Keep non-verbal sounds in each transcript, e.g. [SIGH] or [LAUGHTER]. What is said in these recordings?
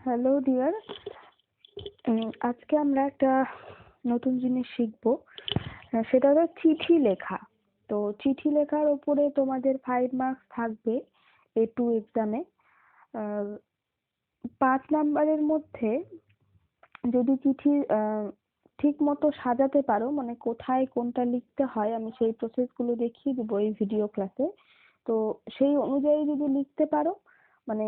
Hello dear আজকে আমরা একটা নতুন জিনিস শিখব। সেটা হলো চিঠি লেখা। তো চিঠি লেখার ওপরে তোমাদের ফাইভ মার্কস থাকবে এ। টু এক্সামে পাঁচ নাম্বারের মধ্যে যদি চিঠি ঠিক মতো সাজাতে পারো মানে কোথায় কোনটা লিখতে হয়, আমি সেই প্রসেসগুলো দেখিয়ে দেবো এই ভিডিও ক্লাসে তো সেই অনুযায়ী যদি লিখতে পারো মানে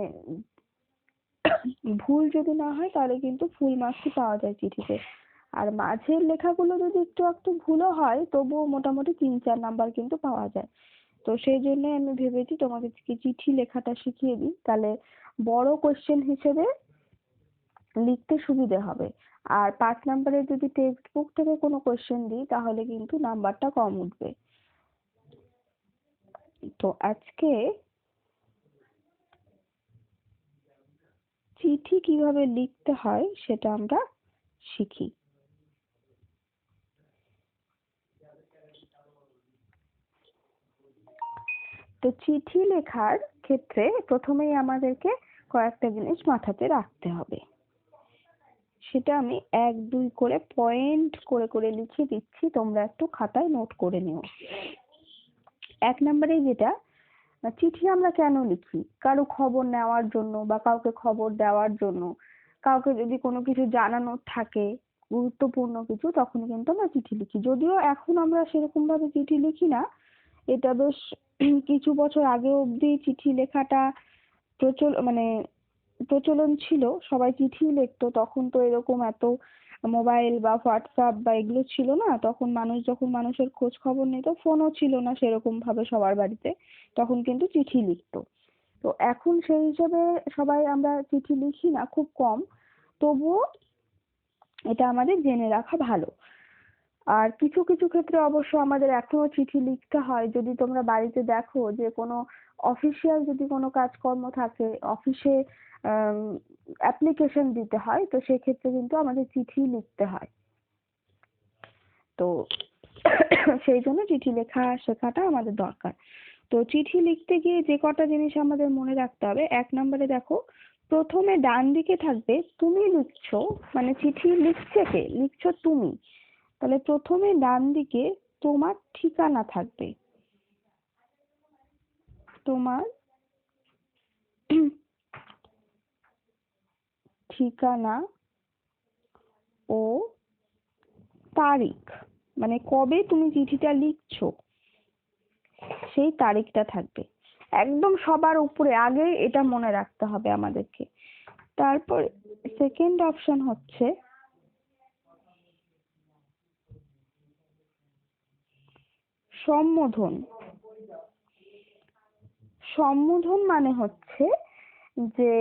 ভুল যদি না হয়, তাহলে কিন্তু ফুল মার্কসই পাওয়া যায় চিঠিতে। আর মাঝের লেখাগুলো যদি একটু একটু ভুলও হয়, তবুও মোটামুটি তিন চার নাম্বার কিন্তু পাওয়া যায়। তো সেই জন্য আমি ভেবেছি তোমাদেরকে চিঠি লেখাটা শিখিয়ে দিই। তাহলে বড় কোশ্চেন হিসেবে লিখতে সুবিধে হবে। আর পাঁচ নাম্বারের যদি টেক্সট বুক থেকে কোনো কোশ্চেন দিই, তাহলে কিন্তু নাম্বারটা কম উঠবে। তো আজকে চিঠি কীভাবে লিখতে হয় সেটা আমরা শিখি। তো চিঠি লেখার ক্ষেত্রে প্রথমেই আমাদেরকে কয়েকটা জিনিস মাথাতে রাখতে হবে। সেটা আমি এক, দুই করে পয়েন্ট করে করে লিখে দিচ্ছি, তোমরা একটু খাতায় নোট করে নিও। এক নম্বরে যেটা চিঠি আমরা কেন লিখি? কারও খবর নেওয়ার জন্য বা কাউকে খবর দেওয়ার জন্য। কাউকে যদি কোনো কিছু জানানোর থাকে, গুরুত্বপূর্ণ কিছু, তখন কিন্তু আমরা চিঠি লিখি। যদিও এখন আমরা সেরকম ভাবে চিঠি লিখি না। এটা বেশ কিছু বছর আগে অবধি চিঠি লেখাটা প্রচল মানে প্রচলন ছিল। সবাই চিঠি লিখতো। তখন তো এরকম এত মোবাইল বা হোয়াটসঅ্যাপ বা এগুলো ছিল না, তখন মানুষ যখন মানুষের খোঁজ খবর নিত ফোনও ছিল না সেরকম ভাবে সবার বাড়িতে, তখন কিন্তু চিঠি লিখতো। তো এখন সেই হিসেবে সবাই আমরা চিঠি লিখি না, খুব কম। তবুও এটা আমাদের জেনে রাখা ভালো। আর কিছু কিছু ক্ষেত্রে অবশ্য আমাদের এখনও চিঠি লিখতে হয়। যদি তোমরা বাড়িতে দেখো যে কোনো অফিসিয়াল যদি কোনো কাজকর্ম থাকে অফিসে অ্যাপ্লিকেশন দিতে হয়, তো সেক্ষেত্রে কিন্তু আমাদের চিঠি লিখতে হয়। তো [COUGHS] সেই জন্য চিঠি লেখা শেখাটা আমাদের দরকার। তো চিঠি লিখতে গিয়ে যে কটা জিনিস আমাদের মনে রাখতে হবে, এক নম্বরে দেখো, প্রথমে ডান দিকে থাকবে, তুমি লিখছো মানে চিঠি লিখছে কে? লিখছো তুমি। তাহলে প্রথমে ডান দিকে, তোমার ঠিকানা থাকবে। তোমার ঠিকানা ও তারিখ। মানে কবে তুমি চিঠিটা লিখছো, সেই তারিখটা থাকবে। একদম সবার উপরে, আগে এটা মনে রাখতে হবে আমাদেরকে। তারপর সেকেন্ড অপশন হচ্ছে সম্বোধন। সম্বোধন মানে হচ্ছে যে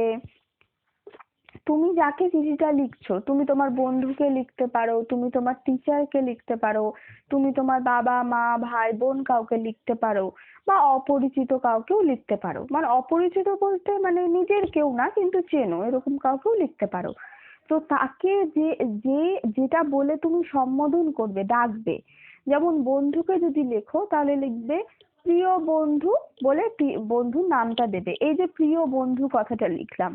তুমি যাকে চিঠিটা লিখছো, তুমি তোমার বন্ধুকে লিখতে পারো, তুমি তোমার টিচারকে লিখতে পারো, তুমি তোমার বাবা, মা, ভাই, বোন কাউকে লিখতে পারো বা অপরিচিত কাউকেও লিখতে পারো। মানে অপরিচিত বলতে মানে নিজের কেউ না, কিন্তু চেনো, এরকম কাউকেও লিখতে পারো। তো তাকে যে যে, যেটা বলে তুমি সম্বোধন করবে, ডাকবে, যেমন বন্ধুকে যদি লেখো, তাহলে লিখবে, প্রিয় বন্ধু বলে বন্ধুর নামটা দেবে। এই যে প্রিয় বন্ধু কথাটা লিখলাম,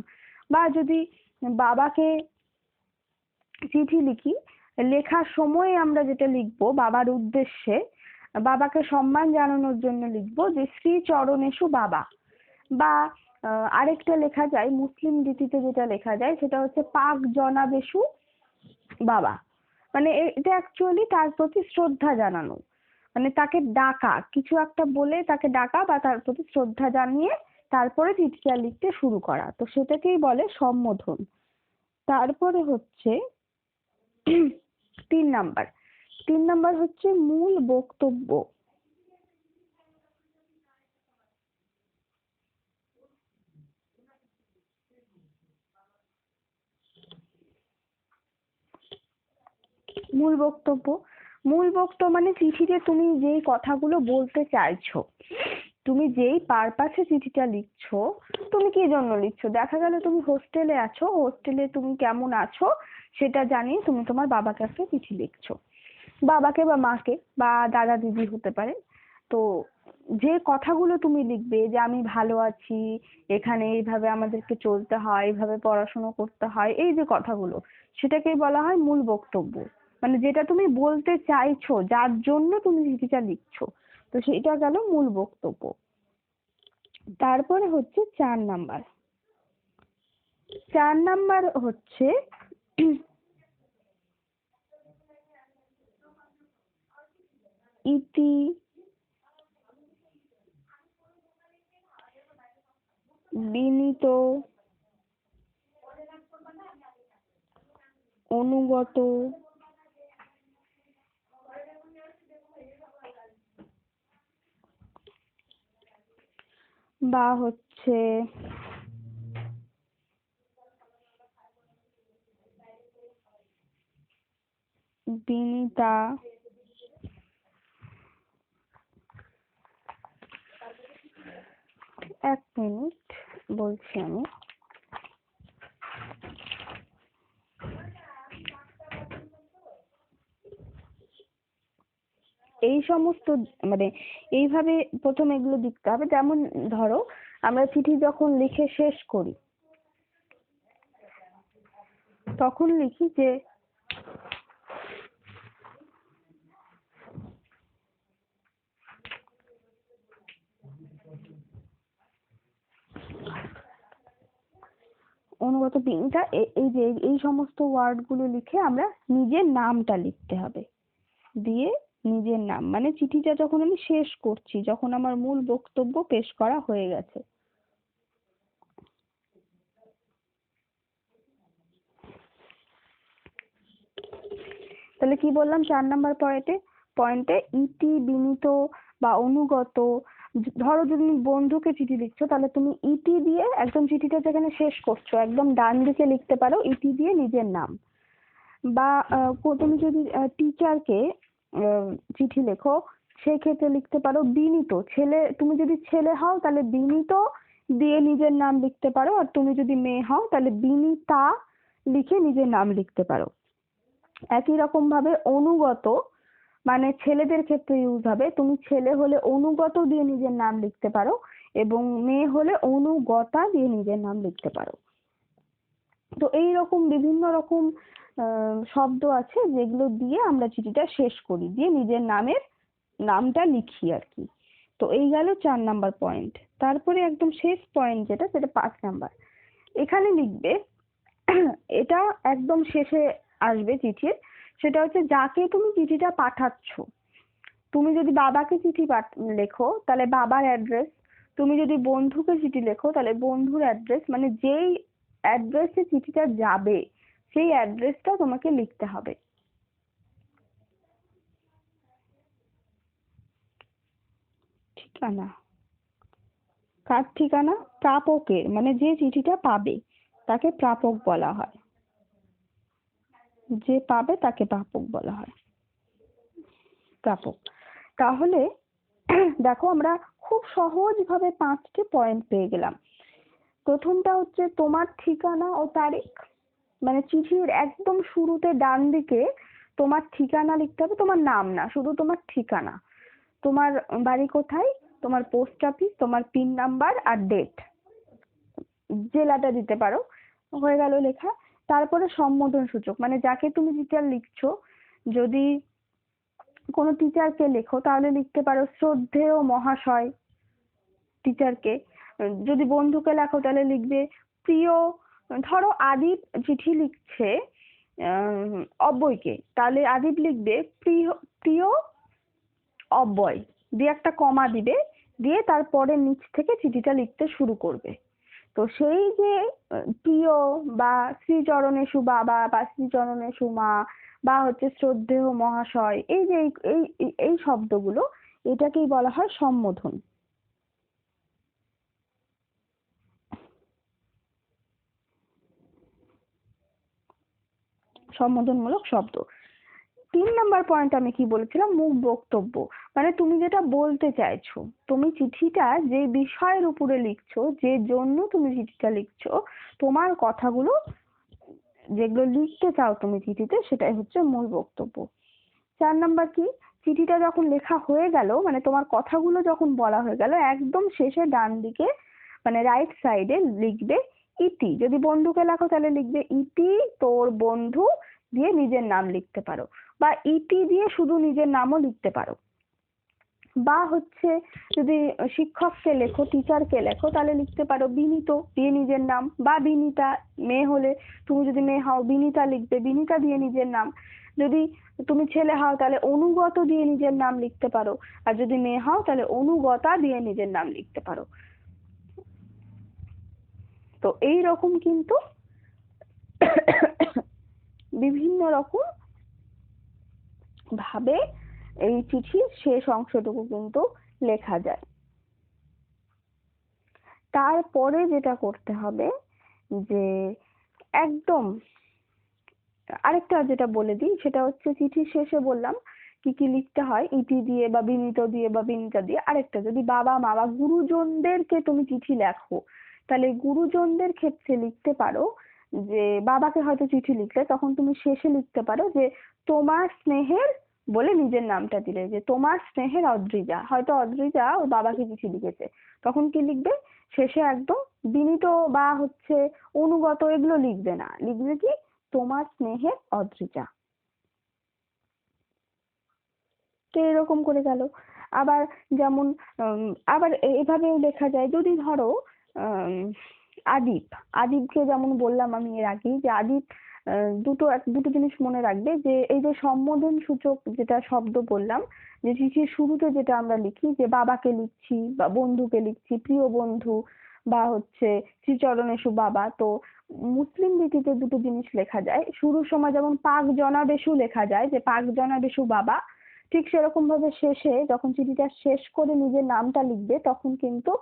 বা যদি বাবাকে চিঠি লিখি। লেখার সময় আমরা যেটা লিখব, বাবার উদ্দেশ্যে, বাবাকে সম্মান জানানোর জন্য লিখব যে, শ্রী চরণেশু বাবা। বা আরেকটা লেখা যায়, মুসলিম রীতিতে যেটা লেখা যায়, সেটা হচ্ছে, পাক জনাবেশু বাবা। মানে এটা অ্যাকচুয়ালি তার প্রতি শ্রদ্ধা জানানো। মানে তাকে ডাকা, কিছু একটা বলে তাকে ডাকা বা তার প্রতি শ্রদ্ধা জানিয়ে তারপরে চিঠিটা লিখতে শুরু করা। তো সেটাকেই বলে সম্বোধন। তারপরে হচ্ছে তিন নাম্বার তিন নাম্বার হচ্ছে মূল বক্তব্য। মূল বক্তব্য। মূল বক্তব্য মানে চিঠিতে তুমি যেই কথাগুলো বলতে চাইছো তুমি যেই পারপাসে চিঠিটা লিখছো, তুমি কি জন্য লিখছো? দেখা গেল তুমি হোস্টেলে আছো হোস্টেলে তুমি কেমন আছো সেটা জানিয়ে তুমি তোমার বাবার কাছে চিঠি লিখছো। বাবাকে বা মাকে বা দাদা দিদি হতে পারে। তো যে কথাগুলো তুমি লিখবে যে আমি ভালো আছি, এখানে এইভাবে আমাদেরকে চলতে হয়, এইভাবে পড়াশোনা করতে হয়, এই যে কথাগুলো, সেটাকেই বলা হয় মূল বক্তব্য। মানে যেটা তুমি বলতে চাইছো, যার জন্য তুমি চিঠিটা লিখছো। তো সেটা গেল মূল বক্তব্য। তারপরে হচ্ছে চার নাম্বার। চার নাম্বার হচ্ছে ইতি বিনীত অনুগত বা হচ্ছে বিনিতা এক মিনিট বলছি আমি। এই সমস্ত মানে এইভাবে প্রথম এগুলো লিখতে হবে। যেমন ধরো, আমরা চিঠি যখন লিখে শেষ করি, তখন লিখি যে, অনুগত পিনটা এই যে, এই সমস্ত ওয়ার্ডগুলো লিখে আমরা নিজের নামটা লিখতে হবে। দিয়ে নিজের নাম। মানে চিঠিটা যখন আমি শেষ করছি, যখন আমার মূল বক্তব্য পেশ করা হয়ে গেছে। তাহলে কি বললাম? চার নাম্বার পয়েন্টে পয়েন্টে ইতি বিনীত বা অনুগত, ধরো যদি বন্ধুকে চিঠি লিখছো, তাহলে তুমি ইতি দিয়ে একদম চিঠিটা যেখানে শেষ করছ, একদম ডান দিকে লিখতে পারো, ইতি দিয়ে নিজের নাম। বা তুমি যদি টিচারকে চিঠি লেখো, সেক্ষেত্রে লিখতে পারো বিনীত। ছেলে, তুমি যদি ছেলে হও, তাহলে বিনীত দিয়ে নিজের নাম লিখতে পারো। আর তুমি যদি মেয়ে হও, তাহলে বিনীতা লিখে নিজের নাম লিখতে পারো। একই রকম ভাবে অনুগত মানে ছেলেদের ক্ষেত্রে ইউজ হবে, তুমি ছেলে হলে অনুগত দিয়ে নিজের নাম লিখতে পারো এবং মেয়ে হলে অনুগতা দিয়ে নিজের নাম লিখতে পারো। তো এই রকম বিভিন্ন রকম শব্দ আছে যেগুলো দিয়ে আমরা চিঠিটা শেষ করি, দিয়ে নিজের নামের নামটা লিখি আর কি। তো এই গেল চার নাম্বার পয়েন্ট তারপরে একদম শেষ পয়েন্ট যেটা, সেটা পাঁচ নাম্বার। এখানে লিখবে, [CLEARS THROAT] এটা একদম শেষে আসবে চিঠির, সেটা হচ্ছে, যাকে তুমি চিঠিটা পাঠাচ্ছ, তুমি যদি বাবাকে চিঠি লেখো, তাহলে বাবার অ্যাড্রেস তুমি যদি বন্ধুকে চিঠি লেখো, তাহলে বন্ধুর অ্যাড্রেস মানে যেই অ্যাড্রেসে চিঠিটা যাবে সেই অ্যাড্রেসটা তোমাকে লিখতে হবে। ঠিকানা। কার ঠিকানা? প্রাপকের মানে যে চিঠিটা পাবে, তাকে প্রাপক বলা হয়। যে পাবে, তাকে প্রাপক বলা হয়। প্রাপক। তাহলে, দেখো আমরা খুব সহজভাবে পাঁচটি পয়েন্ট পেয়ে গেলাম। প্রথমটা হচ্ছে তোমার ঠিকানা ও তারিখ। মানে চিঠির একদম শুরুতে ডান দিকে তোমার ঠিকানা লিখতে হবে, তোমার নাম না, শুধু তোমার ঠিকানা। তোমার বাড়ি কোথায়, তোমার পোস্ট অফিস তোমার পিন নাম্বার আর ডেট জেলাটা দিতে পারো, হয়ে গেল লেখা। তারপরে সম্বোধন সূচক মানে যাকে তুমি টিচার লিখছো, যদি কোনো টিচারকে লেখো, তাহলে লিখতে পারো শ্রদ্ধেয় মহাশয় টিচারকে যদি বন্ধুকে লেখো, তাহলে লিখবে প্রিয় ধরো আদিপ চিঠি লিখছে অব্যয়কে তাহলে আদিপ লিখবে, প্রিয় প্রিয় অব্যয় দিয়ে একটা কমা দিবে, দিয়ে তারপরে নিচ থেকে চিঠিটা লিখতে শুরু করবে। তো সেই যে, প্রিয় বা শ্রীচরণে বাবা বা শ্রীচরণে মা বা হচ্ছে শ্রদ্ধেয় মহাশয়, এই যে এই এই শব্দগুলো, এটাকেই বলা হয় সম্বোধন। সম্বোধনমূলক শব্দ। তিন নাম্বার পয়েন্ট আমি কি বলেছিলাম? মুখ বক্তব্য। মানে তুমি যেটা বলতে চাইছো, তুমি চিঠিটা যে বিষয়ের উপরে লিখছো, যে জন্য তুমি চিঠিটা লিখছো, তোমার কথাগুলো যেগুলো লিখতে চাও তুমি চিঠিতে, সেটাই হচ্ছে মূল বক্তব্য। চার নাম্বার কি? চিঠিটা যখন লেখা হয়ে গেল মানে তোমার কথাগুলো যখন বলা হয়ে গেল, একদম শেষে ডান দিকে মানে রাইট সাইডে লিখবে ইতি। যদি বন্ধুকে লেখো, তাহলে লিখবে ইতি তোর বন্ধু দিয়ে নিজের নাম লিখতে পারো বা ইতি দিয়ে শুধু নিজের নামও লিখতে পারো। বা হচ্ছে যদি শিক্ষককে লেখো টিচারকে লেখো, তাহলে লিখতে পারো বিনীত দিয়ে নিজের নাম বা বিনীতা, মেয়ে হলে তুমি যদি মেয়ে হও, বিনীতা লিখবে, বিনীতা দিয়ে নিজের নাম। যদি তুমি ছেলে হও, তাহলে অনুগত দিয়ে নিজের নাম লিখতে পারো। আর যদি মেয়ে হও, তাহলে অনুগতা দিয়ে নিজের নাম লিখতে পারো। তো এই রকম কিন্তু বিভিন্ন রকম ভাবে এই চিঠির শেষ অংশটুকু কিন্তু লেখা যায়। তারপরে যেটা করতে হবে যে একদম আরেকটা যেটা বলে দিই, সেটা হচ্ছে চিঠির শেষে বললাম কি কি লিখতে হয়, ইতি দিয়ে বা বিনীত দিয়ে বা বিনীতা দিয়ে। আরেকটা যদি বাবা, মা বা গুরুজনদেরকে তুমি চিঠি লেখো তাহলে গুরুজনদের ক্ষেত্রে লিখতে পারো যে, বাবাকে হয়তো চিঠি লিখলে তখন তুমি শেষে লিখতে পারো যে, তোমার স্নেহের বলে নিজের নামটা দিলে যে, তোমার স্নেহের অদ্রিজা। হয়তো অদ্রিজা ওর বাবাকে চিঠি লিখেছে। তখন কি লিখবে? শেষে একদম বিনীত বা হচ্ছে অনুগত এগুলো লিখবে না। লিখবে কি? তোমার স্নেহের অদ্রিজা। তো এরকম করে গেল। আবার যেমন আবার এভাবেও লেখা যায়। যদি ধরো আদিপ আদিপকে যেমন বললাম আমি এর আগেই যে আদিপ দুটো এক, দুটো জিনিস মনে রাখবে যে, এই যে সম্বোধন সূচক যেটা শব্দ বললাম, যে চিঠির শুরুতে যেটা আমরা লিখি যে বাবাকে লিখছি বা বন্ধুকে লিখছি, প্রিয় বন্ধু বা হচ্ছে শ্রীচরণ এসু বাবা তো মুসলিম রীতিতে দুটো জিনিস লেখা যায়। শুরুর সময় যেমন পাক জনাবেশু লেখা যায় যে পাক জনাবেশু বাবা, ঠিক সেরকম ভাবে শেষে যখন চিঠিটা শেষ করে নিজের নামটা লিখবে তখন কিন্তু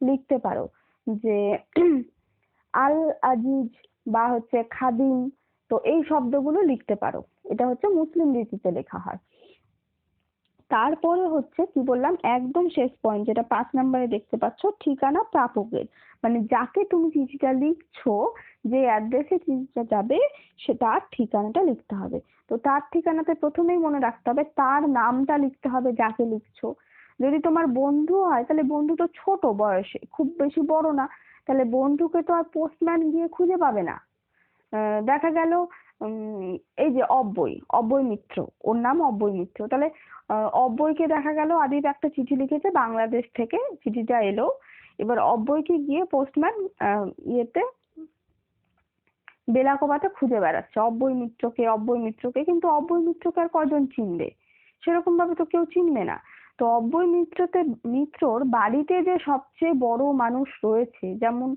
লিখতে পারো। যে আল আজিজ বা হচ্ছে খাদিম, তো এই শব্দগুলো লিখতে পারো। এটা হচ্ছে মুসলিম রীতিতে লেখা হয়। তারপরে হচ্ছে কি বললাম, একদম শেষ পয়েন্ট যেটা পাঁচ নম্বরে দেখতে পাচ্ছ, ঠিকানা প্রাপকের। মানে যাকে তুমি চিঠিটা লিখছো, যে অ্যাড্রেসে চিঠিটা যাবে, সে তার ঠিকানাটা লিখতে হবে। তো তার ঠিকানাতে প্রথমেই মনে রাখতে হবে, তার নামটা লিখতে হবে যাকে লিখছো। যদি তোমার বন্ধু হয়, তাহলে বন্ধু তো ছোট বয়সে, খুব বেশি বড় না, তাহলে বন্ধুকে তো আর পোস্টম্যান গিয়ে খুঁজে পাবে না। দেখা গেল এই যে অব্যয় অব্যয় মিত্র, ওর নাম অব্যয় মিত্র। তাহলে অব্যয়কে দেখা গেল, আদিব একটা চিঠি লিখেছে বাংলাদেশ থেকে, চিঠিটা এলো। এবার অব্যয়কে গিয়ে পোস্টম্যান ইয়েতে বেলাকোবাতে খুঁজে বেড়াচ্ছে। অব্যয় মিত্রকে অব্যয় মিত্রকে, কিন্তু অব্যয় মিত্রকে আর কজন চিনবে? সেরকম ভাবে তো কেউ চিনবে না। তো অব্যয় মিত্রতে, মিত্রর বাড়িতে যে সবচেয়ে বড় মানুষ রয়েছে, যেমন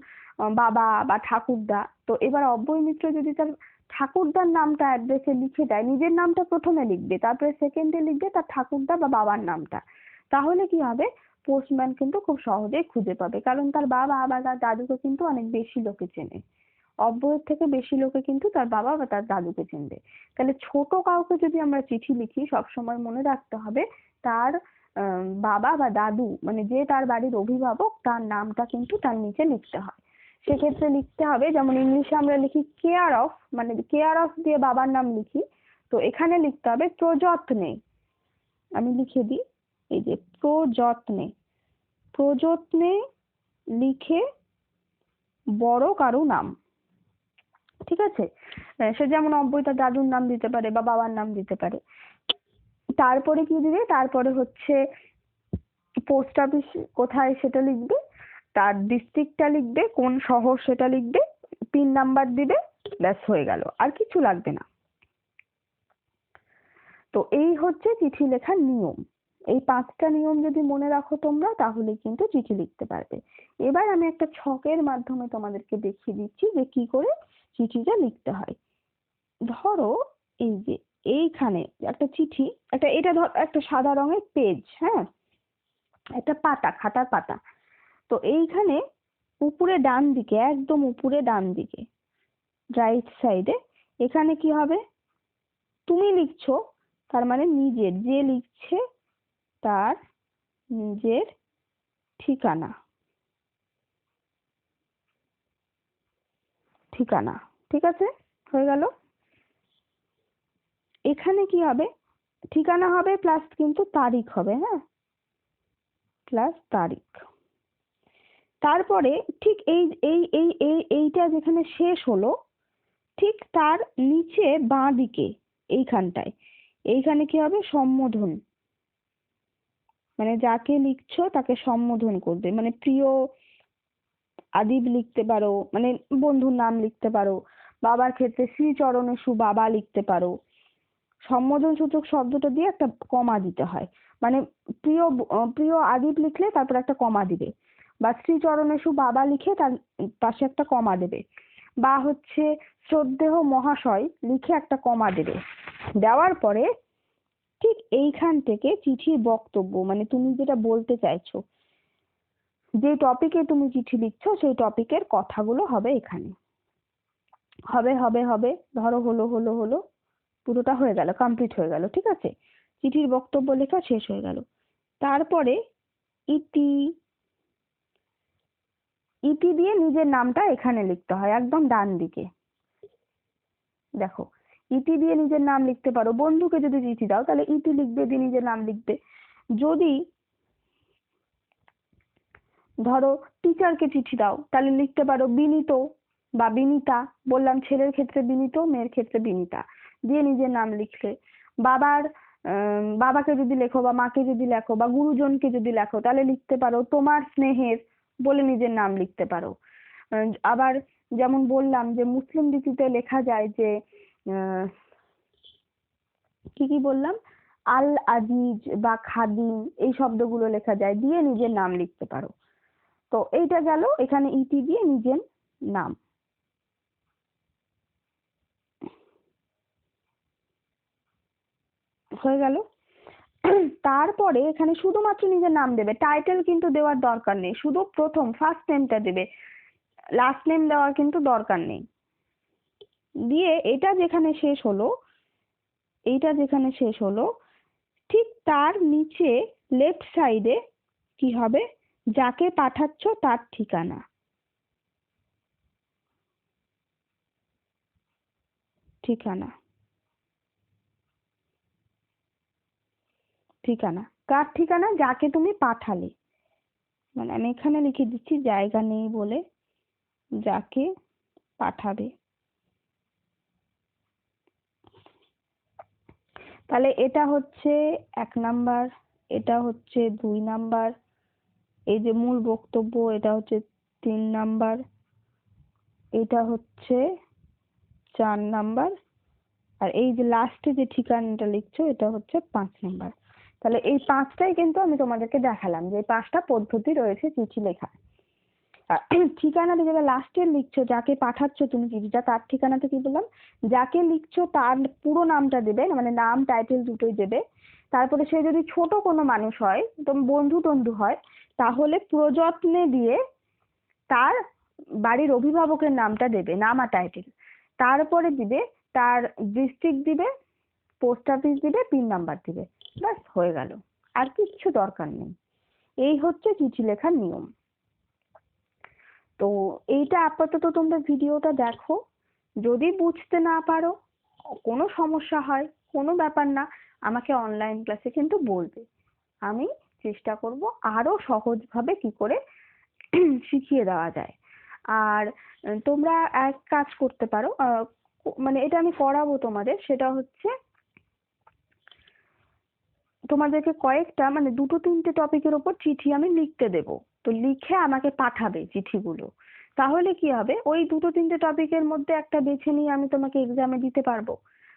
বাবা বা ঠাকুরদা, তো এবার অব্যয় মিত্র যদি তার ঠাকুরদার নামটা অ্যাড্রেসে লিখে দেয়, নিজের নামটা প্রথমে লিখবে, তারপরে সেকেন্ডে লিখবে তার ঠাকুরদা বা বাবার নামটা, তাহলে কি হবে? পোস্টম্যান কিন্তু খুব সহজেই খুঁজে পাবে, কারণ তার বাবা বা তার দাদুকে কিন্তু অনেক বেশি লোকে চেনে। অব্যয়ের থেকে বেশি লোকে কিন্তু তার বাবা বা তার দাদুকে চিনবে। তাহলে ছোট কাউকে যদি আমরা চিঠি লিখি, সবসময় মনে রাখতে হবে, তার বাবা বা দাদু মানে যে তার বাড়ির অভিভাবক, তার নামটা কিন্তু তার নিচে লিখতে হয়। সেক্ষেত্রে লিখতে হবে, যেমন ইংলিশে আমরা লিখি কেয়ার অফ মানে কেয়ার অফ দিয়ে বাবার নাম লিখি। তো এখানে লিখতে হবে প্রযত্নে। আমি লিখে দিই, এই যে প্রযত্নে। প্রযত্নে লিখে বড় কারু নাম। ঠিক আছে? সে যেমন অব্যয় তার দাদুর নাম দিতে পারে বা বাবার নাম দিতে পারে। তারপরে কি দিবে? তারপরে হচ্ছে পোস্ট অফিস কোথায় সেটা লিখবে, তার ডিস্ট্রিক্টটা লিখবে, কোন শহর সেটা লিখবে পিন নাম্বার দিবে, ব্যাস হয়ে গেল, আর কিছু লাগবে না। তো এই হচ্ছে চিঠি লেখার নিয়ম। এই পাঁচটা নিয়ম যদি মনে রাখো তোমরা, তাহলে কিন্তু চিঠি লিখতে পারবে। এবার আমি একটা ছকের মাধ্যমে তোমাদেরকে দেখিয়ে দিচ্ছি যে কি করে চিঠিটা লিখতে হয়। ধরো এই যে এইখানে একটা চিঠি, একটা, এটা ধর একটা সাদা রঙের পেজ হ্যাঁ? একটা পাতা, খাতার পাতা। তো এইখানে উপরে ডান দিকে, একদম উপরে ডান দিকে রাইট সাইডে এখানে কি হবে? তুমি লিখছো, তার মানে নিজের, যে লিখছে তার নিজের ঠিকানা। ঠিকানা, ঠিক আছে? হয়ে গেল? এখানে কি হবে? ঠিকানা হবে প্লাস কিন্তু তারিখ হবে হ্যাঁ? প্লাস তারিখ। তারপরে ঠিক এই এই এই এই, এইটা যেখানে শেষ হলো, ঠিক তার নিচে বাঁ দিকে এইখানটায়। এইখানে কি হবে? সম্বোধন। মানে যাকে লিখছো তাকে সম্বোধন করবে। মানে প্রিয় আদিব লিখতে পারো মানে বন্ধুর নাম লিখতে পারো, বাবার ক্ষেত্রে শ্রীচরণে সু বাবা লিখতে পারো সম্বোধন সূচক শব্দটা দিয়ে একটা কমা দিতে হয়। মানে প্রিয় প্রিয় আদিব লিখলে তারপর একটা কমা দিবে। বা শ্রীচরণে সু বাবা লিখে তার পাশে একটা কমা দেবে। বা হচ্ছে শ্রদ্ধেহ মহাশয় লিখে একটা কমা দেবে। দেওয়ার পরে ঠিক এইখান থেকে চিঠির বক্তব্য মানে তুমি যেটা বলতে চাইছো, যে টপিকে তুমি চিঠি লিখছো, সেই টপিকের কথাগুলো হবে এখানে। হবে হবে হবে, ধরো হলো হলো হলো। পুরোটা হয়ে গেল কমপ্লিট হয়ে গেল, ঠিক আছে? চিঠির বক্তব্য লেখা শেষ হয়ে গেল। তারপরে ইতি ইতি দিয়ে নিজের নামটা এখানে লিখতে হয়, একদম ডান দিকে। দেখো, ইতি দিয়ে নিজের নাম লিখতে পারো। বন্ধুকে যদি চিঠি দাও, তাহলে ইতি লিখবে দিয়ে নিজের নাম লিখবে। যদি ধরো টিচারকে চিঠি দাও, তাহলে লিখতে পারো বিনীত বা বিনিতা। বললাম ছেলের ক্ষেত্রে বিনীত, মেয়ের ক্ষেত্রে বিনিতা। দিয়ে নিজের নাম লিখলে বাবার বাবাকে যদি লেখো বা মাকে যদি লেখো বা গুরুজনকে যদি লেখো, তাহলে লিখতে পারো তোমার স্নেহের বলে নিজের নাম লিখতে পারো। আবার যেমন বললাম যে মুসলিম রীতিতে লেখা যায় যে কি কি বললাম? আল আজিজ বা খাদিম এই শব্দগুলো লেখা যায়, দিয়ে নিজের নাম লিখতে পারো। তো এইটা গেল, এখানে ইটি দিয়ে নিজের নাম। হয়ে গেল। তারপরে এখানে শুধুমাত্র নিজের নাম দেবে। টাইটেল কিন্তু দেওয়ার দরকার নেই। শুধু প্রথম ফার্স্ট নেমটা দেবে। লাস্ট নেম দেওয়ার কিন্তু দরকার নেই। দিয়ে এটা যেখানে শেষ হলো, এইটা যেখানে শেষ হলো, ঠিক তার নিচে লেফট সাইডে কি হবে? যাকে পাঠাচ্ছ তার ঠিকানা। ঠিকানা। ঠিকানা। কার ঠিকানা? যাকে তুমি পাঠালে। মানে আমি এখানে লিখে দিচ্ছি, জায়গা নেই বলে যাকে পাঠাবে। তাহলে এটা হচ্ছে এক নাম্বার, এটা হচ্ছে দুই নাম্বার, এই যে মূল বক্তব্য, এটা হচ্ছে তিন নাম্বার, এটা হচ্ছে চার নাম্বার, আর এই যে লাস্টে যে ঠিকানাটা লিখছো, এটা হচ্ছে পাঁচ নাম্বার। তাহলে এই পাঁচটাই কিন্তু আমি তোমাদেরকে দেখালাম যে পাঁচটা পদ্ধতি রয়েছে চিঠি লেখার। ঠিকানাতে যেটা লাস্টে লিখছো, যাকে পাঠাচ্ছ তুমি চিঠিটা, তার ঠিকানাতে কি বললাম? যাকে লিখছো তার পুরো নামটা দেবে মানে নাম টাইটেল দুটোই দেবে। তারপরে সে যদি ছোট কোনো মানুষ হয় তো বন্ধু টন্ধু হয়, তাহলে প্রযত্নে দিয়ে তার বাড়ির অভিভাবকের নামটা দেবে, নাম আর টাইটেল তারপরে দিবে, তার ডিস্ট্রিক্ট দিবে পোস্ট অফিস দিবে পিন নাম্বার দিবে। ব্যাস, হয়ে গেল। আর কিচ্ছু দরকার নেই। এই হচ্ছে চিঠি লেখার নিয়ম। তো এইটা আপাতত তোমরা ভিডিওটা দেখো। যদি বুঝতে না পারো, কোনো সমস্যা হয়, কোনো ব্যাপার না, আমাকে অনলাইন ক্লাসে কিন্তু বলবে। আমি চেষ্টা করব আরও সহজভাবে কি করে [CLEARS THROAT] শিখিয়ে দেওয়া যায়। আর তোমরা এক কাজ করতে পারো মানে এটা আমি করাবো তোমাদের, সেটা হচ্ছে তোমাদেরকে কয়েকটা মানে দুটো তিনটে টপিকের ওপর চিঠি আমি লিখতে দেব। তো লিখে আমাকে পাঠাবে চিঠিগুলো। তাহলে কি হবে? ওই দুটো তিনটে টপিকের মধ্যে একটা বেছে নিয়ে আমি তোমাকে এক্সামে দিতে পারব।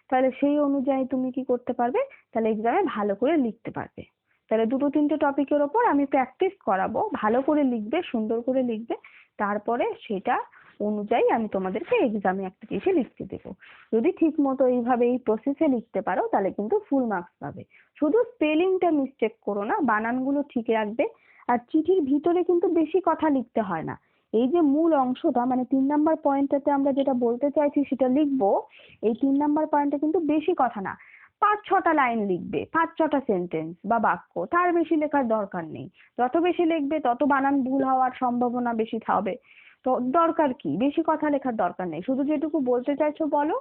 তাহলে সেই অনুযায়ী তুমি কি করতে পারবে? তাহলে এক্সামে ভালো করে লিখতে পারবে। তাহলে দুটো তিনটে টপিকের ওপর আমি প্র্যাকটিস করাবো। ভালো করে লিখবে, সুন্দর করে লিখবে। তারপরে সেটা অনুযায়ী আমি তোমাদেরকে এক্সামে একটা চিঠি লিখতে দেবো। যদি ঠিক মতো এইভাবে এই প্রসেসে লিখতে পারো, তাহলে কিন্তু ফুল মার্কস পাবে। শুধু স্পেলিংটা মিস্টেক করো না, বানানগুলো ঠিক রাখবে। আর চিঠির ভিতরে কিন্তু বেশি কথা লিখতে হয় না। এই যে মূল অংশটা মানে তিন নাম্বার পয়েন্টটাতে আমরা যেটা বলতে চাইছি, সেটা লিখব। এই তিন নাম্বার পয়েন্টে কিন্তু বেশি কথা না। পাঁচ, ছটা লাইন লিখবে, পাঁচ, ছটা সেন্টেন্স বা বাক্য। তার বেশি লেখার দরকার নেই। যত বেশি লিখবে, তত বানান ভুল হওয়ার সম্ভাবনা বেশি হবে তো দরকার কি? বেশি কথা লেখার দরকার নেই। শুধু যেটুকু বলতে চাইছো বলো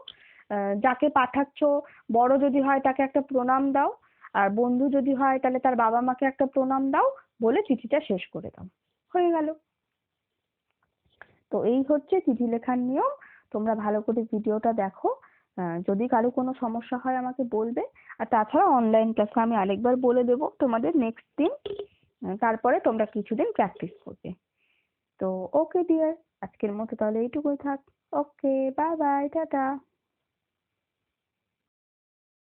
যাকে পাঠাচ্ছ, বড় যদি হয় তাকে একটা প্রণাম দাও, আর বন্ধু যদি হয় তাহলে তার বাবা মাকে একটা প্রণাম দাও বলে চিঠিটা শেষ করে দাও। হয়ে গেল। তো এই হচ্ছে চিঠি লেখার নিয়ম। তোমরা ভালো করে ভিডিওটা দেখো। যদি কারও কোনো সমস্যা হয় আমাকে বলবে। আর তাছাড়া অনলাইন ক্লাস আমি আরেকবার বলে দেবো তোমাদের নেক্সট দিন। তারপরে তোমরা কিছুদিন প্র্যাকটিস করবে। তো ওকে ডিয়ার আজকের মতো তাহলে এইটুকুই থাক। Okay bye bye tata.